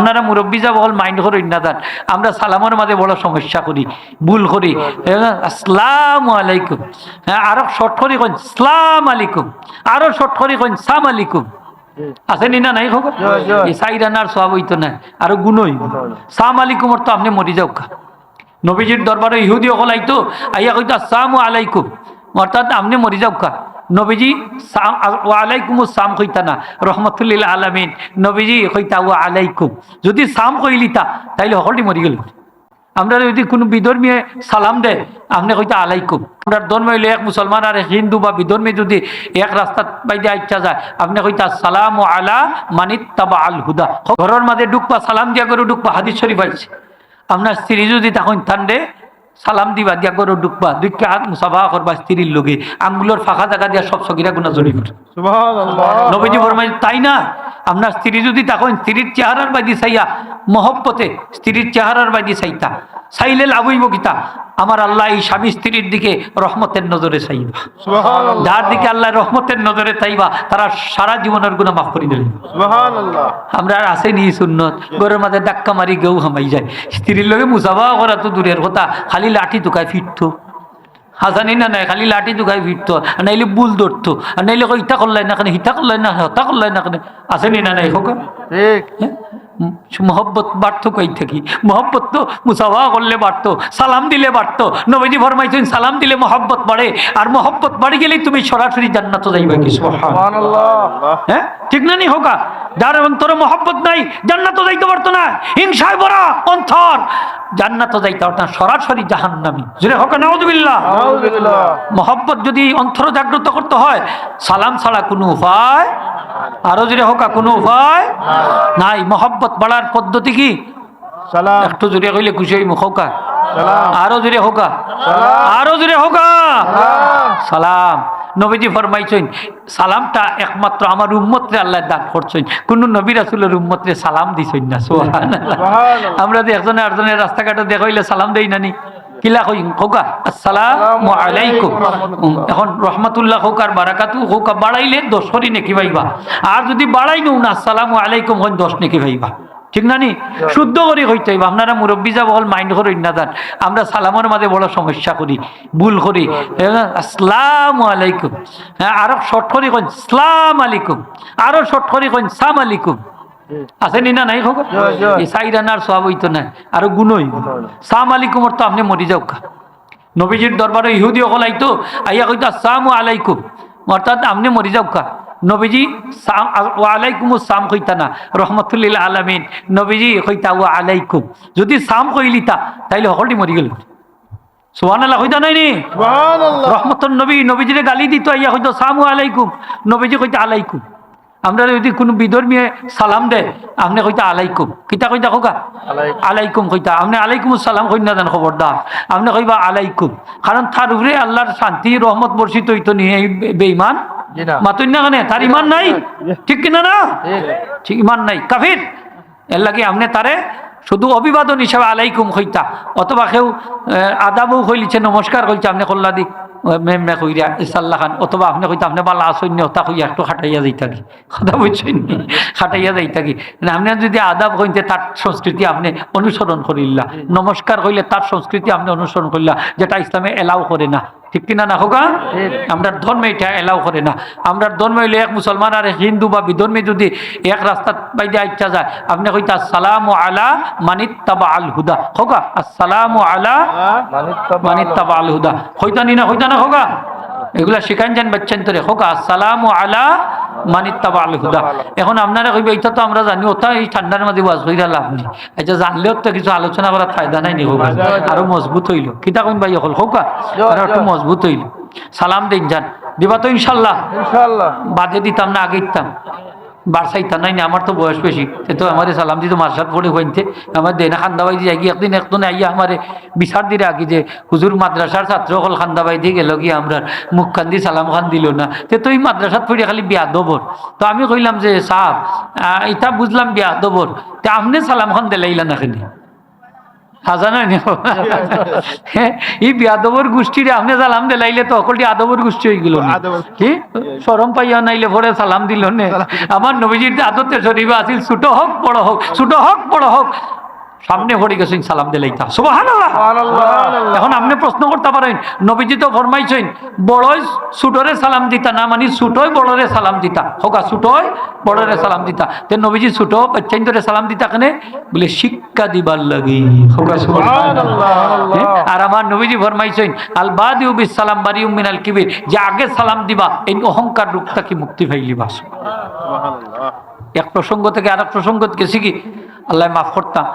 আপনারা মুরব্বী যা বল মাইন্ড করেন না দান। আমরা সালামের মাঝে বড় সমস্যা করি ভুল করি। আসসালাম আলাইকুম। হ্যাঁ আরও শর্ট করি কইন সালাম আলাইকুম। আরও শর্ট করি কইন সাম আলাইকুম। আছে নি না নাই খবর। এই সাইরানার সব হইতো না আরও গুণ হইব। সাম আলাইকুমর তো আপনি মরি যাও কা নবীজির দরবারে ইহুদি অকল আইতো আইয়া কইতো আসসালামু আলাইকুম। অর্থাৎ আপনি মরি যাও কা নবীজি, সাম ওয়ালাইকুম সাম কইতা না, রহমতুল্লিল আলামিন। নবীজি কইতা, ওয়া আলাইকুম। যদি সাম কইলিতা তাইলে হকলটি মরি গেল আমরা যদি কোনো বিধর্মী সালাম দেয়, আপনি কইতা, আলাইকুম। আমরা ধর্ম হইলে এক মুসলমান আর এক হিন্দু বা বিধর্মী যদি এক রাস্তাত বাইদে আইচ্ছা যায়, আপনি কইতা, সালাম ও আলা মানিত তাবা আল হুদা। ঘরের মাঝে ডুকবা সালাম দিয়া করে ডুকবা হাদিস শরীফ আইছে। আপনার স্ত্রী যদি তখন থান্ডে সালাম দিবা দিয়া গরু ডুকবা দুইকে হাত মুসাফা করবা স্ত্রীর লোকে আঙ্গুলোর ফাঁকা জায়গা দিয়া সব সগিরা গুণা সুবহানাল্লাহ। নবীজি ফরমাই তাই না? আপনার স্ত্রী যদি তখন স্ত্রীর চেহারার বাদি চাইয়া মহব্বতে স্ত্রীর চেহারার বাদি চাইতা চাইলে লাভ হইব কিতা আমার আল্লাহ এই স্বামী স্ত্রীর দিকে রহমতের নজরে চাইবা। সুবহানাল্লাহ। যার দিকে আল্লাহ রহমতের নজরে চাইবা তারা সারা জীবনের গুণা মাফ করে দিলেন সুবহানাল্লাহ। আমরা আর আসে নি সুন্নত গরের মাঝে ধাক্কা মারি গেউ হামাই যায়। স্ত্রীর লগে মুসাফা করা তো দূরের কথা খালি লাঠি টুকায় ফিরতো। হাসানি না নাই খালি লাঠি টুকায় ফিরতো আর নাইলে বুল ধরতো আর নাইলে ইটা করলাই না কেন? হিতা করলাই না হতা করলাই না কেন? আসেনি না নাই হোক মহব্বত বাড়তো কই থাকি? মহব্বত তো মুসাফা করলে বাড়তো সালাম দিলে বাড়তো নবীজি ফরমাইছেন সালাম দিলে মহব্বত বাড়ে আর মহব্বত বাড়ি গেলেই তুমি সরাসরি জান্নাত যাইবে কি? হ্যাঁ? ঠিক না নি হোকা যার অন্তরে মহব্বত নাই জান্নাত যাইতে পারতো না। হিংসায় ভরা অন্তর জান্নাত যাইতে পারতো না সরাসরি জাহান্নামি। জুড়ে হোকা নাউজুবিল্লাহ। মহব্বত যদি অন্তর জাগ্রত করতে হয় সালাম ছাড়া কোনো উপায়? আরও জুড়ে হোকা কোনো উপায়? নাই মহব্বত বাড়ার পদ্ধতি কি? সালাম। একটু জোরে কইলে খুশি হই হোকা আরও জোরে হোকা আরও জোরে হোকা সালাম। নবীজি ফরমাইছেন সালামটা একমাত্র আমার উম্মতরে আল্লাহ দান করছেন কোন নবী রাসুলের উম্মতরে সালাম দিছেন না? সোহান। আমরা যে একজনে আটজনের রাস্তাঘাটে দেখাইলে সালাম দেই নানি কিলা আসসালামু আলাইকুম। এখন রহমাতুল্লাহ বারাকাতু বাড়াইলে দশ করি নেকি ভাইবা। আর যদি বাড়াই নৌ না আসসালামু আলাইকুম হন দশ নেকি ভাইবা। ঠিক না নি? শুদ্ধ করে হইতে হইব। আপনারা মুরব্বী যা বল মাইন্ড না আমরা সালামের মাঝে বড় সমস্যা করি ভুল করি। আসসালামু আলাইকুম। হ্যাঁ আরও শর্ট করি কইন সালাম আলাইকুম। আরও শর্ট করি কইন সাম আলাইকুম। আছে নি না নাই খবর। এই সাইরানার সব হইতো না আরও গুণ হইব সাম আলাইকুমর তো আপনি মরি যাও কা নবীজির দরবারে ইহুদি অকল আইতো আইয়া কইতো আসসালামু আলাইকুম। অর্থাৎ আপনি মরি যাও কা নবীজি সাম ওয়ালাইকুম সাম কইতা না রহমতুল্লিল আলামিন। নবীজি কইতা ওয়া আলাইকুম। যদি সাম কইলিতা তাইলে সকলটি মরি গেল। সুবহানাল্লাহ কইতা নাই নি? রহমতুল নবী নবীজিরে গালি দিত ইয়া হয়তো সামু আলাইকুম। নবীজি কইতে আলাইকুম। আমরা যদি কোনো বিধর্মী সালাম দেয় আপনি কইতা আলাইকুম। কিতা কইতা খোকা আলাইকুম। কইতা। আপনি আলাইকুম সালাম কই না দেন খবরদার। আপনি কইবা আলাইকুম। কারণ তার উপরে আল্লাহর শান্তি রহমত বর্ষিত হইতো নি এই বেঈমান। মাতুন না কেন? তার ইমান নাই? ঠিক কিনা না? ঠিক ইমান নাই। কাফির? এর লাগে আপনি তারে শুধু অভিবাদন হিসাবে আলাইকুম কইতা। অথবা কেউ আদাবও কইলিছে নমস্কার কইছে আপনি কল্লা দি। মেম মে কইরা ইসাল্লাহ খান, অথবা আপনি কইতে, আপনি বালা আসৈন্য তা কইয়া একটু খাটাইয়া যাই থাকি কথা বুঝছেন খাটাইয়া যাই থাকি আপনি যদি আদাব কইতে, তার সংস্কৃতি আপনি অনুসরণ করিল্লা। নমস্কার কইলে তার সংস্কৃতি আপনি অনুসরণ করিল্লা, যেটা ইসলামে এলাও করে না। ঠিক কিনা না হোকা আমরা ধর্মে এটা এলাও করে না। আমরা ধর্ম হইলে এক মুসলমান আর হিন্দু বা বিধর্মী যদি এক রাস্তাত বাইদে আইচ্ছা যায়, আপনি কইতা ও আলা মানিত তাবা আল হুদা। হোকা আসসালাম আলা মানিত তাবা আল হুদা। হইতা নি হইতানা হোকা এগুলা শিখান যান বাচ্চান তোরে হোকা ও আলা মানিত আল হুদা। এখন আপনারা কইবে এটা তো আমরা জানি ওটা এই ঠান্ডার মাঝে ওয়াজ হইরা লাভ নেই। এটা জানলেও তো কিছু আলোচনা করার ফায়দা নাই নি হোকা আরও মজবুত হইল। কিতা কইন ভাই অকল হোক আর একটু মজবুত হইল। সালাম দিন যান। দিবা তো ইনশাল্লাহ। ইনশাল্লাহ। বাদে দিতাম না আগে দিতাম। বারসাইতাম নাই না আমার তো বয়স বেশি। তো আমার সালাম দিত মার্শাল পড়ে হইনতে। আমার দেনা খান্দাবাই দিয়ে গিয়ে একদিন একদিন আইয়া আমার বিচার দিলে আগে যে হুজুর মাদ্রাসার ছাত্র হল খান্দাবাই দিয়ে গেল গিয়ে আমরা মুখ খান দিয়ে সালাম খান দিল না। তে তো এই মাদ্রাসাত পড়ে খালি বিয়া দবর তো আমি কইলাম যে, সাহ এটা বুঝলাম বিয়া দবর তে আপনি সালাম খান দিলাইলা না হাজানো এই বিয়াদবর গোষ্ঠীরে আপনি সালাম দিলাইলে তো অকলটি আদবর গোষ্ঠী হয়ে গেল না। আদবর। কি? সরম পাইয়া নাইলে পরে সালাম দিল নে। আমার নবীজির আদতে শরীফ আছিল ছোট হোক বড় হোক ছোট হোক বড় হোক। সামনে পড়ে গেছেন সালাম সুবহানাল্লাহ। এখন আপনি প্রশ্ন করতে পারেন নবীজি তো ফরমাইছেন বড়ই ছোটরে সালাম দিতা না মানে ছোটই বড়রে সালাম দিতা। হোকা ছোটই বড়রে সালাম দিতা। তে নবীজি ছোট বাচ্চাইন ধরে সালাম দিতা কেনে? বলে শিক্ষা দিবার লাগি? আর আমার নবীজি ফরমাইছেন আল বাদিউ বিস সালাম বারিউম মিনাল কিবির। যে আগে সালাম দিবা এই অহংকার রূপটা কি মুক্তি পাইলিবা? এক প্রসঙ্গ থেকে আর এক প্রসঙ্গ গেছি কি? আল্লাহ মাফ করতাম।